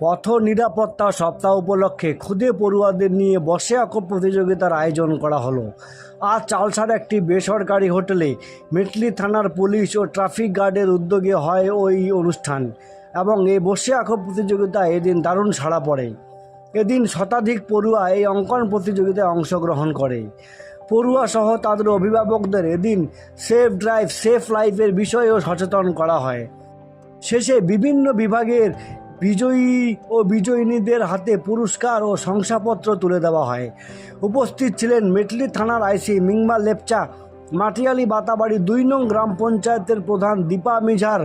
পথ নিরাপত্তা সপ্তাহ উপলক্ষে ক্ষুদে পড়ুয়াদের নিয়ে বসে আঁকো প্রতিযোগিতার আয়োজন করা হলো। আজ চালসার একটি বেসরকারি হোটেলে মেটলি থানার পুলিশ ও ট্রাফিক গার্ডের উদ্যোগে হয় ওই অনুষ্ঠান এবং এই বসে আঁকো প্রতিযোগিতা এদিন দারুণ সাড়া পড়ে। এদিন শতাধিক পড়ুয়া এই অঙ্কন প্রতিযোগিতায় অংশগ্রহণ করে। পড়ুয়া সহ তাদের অভিভাবকদের এদিন সেফ ড্রাইভ, সেফ লাইফের বিষয়েও সচেতন করা হয়। শেষে বিভিন্ন বিভাগের বিজয়ী ও বিজয়িনীদের হাতে পুরস্কার ও শংসাপত্র তুলে দেওয়া হয়। উপস্থিত ছিলেন মেটলি থানার আইসি মিংমা লেপচা, মাটিয়ালি বাতাবাড়ি দুই নং গ্রাম পঞ্চায়েতের প্রধান দীপা মিঝার,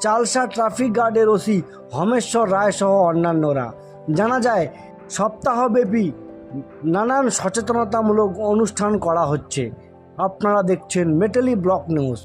চালসা ট্রাফিক গার্ডের ওসি হমেশ্বর রায় সহ অন্যান্যরা। জানা যায়, সপ্তাহব্যাপী নানান সচেতনতামূলক অনুষ্ঠান করা হচ্ছে। আপনারা দেখছেন মেটালি ব্লক নিউজ।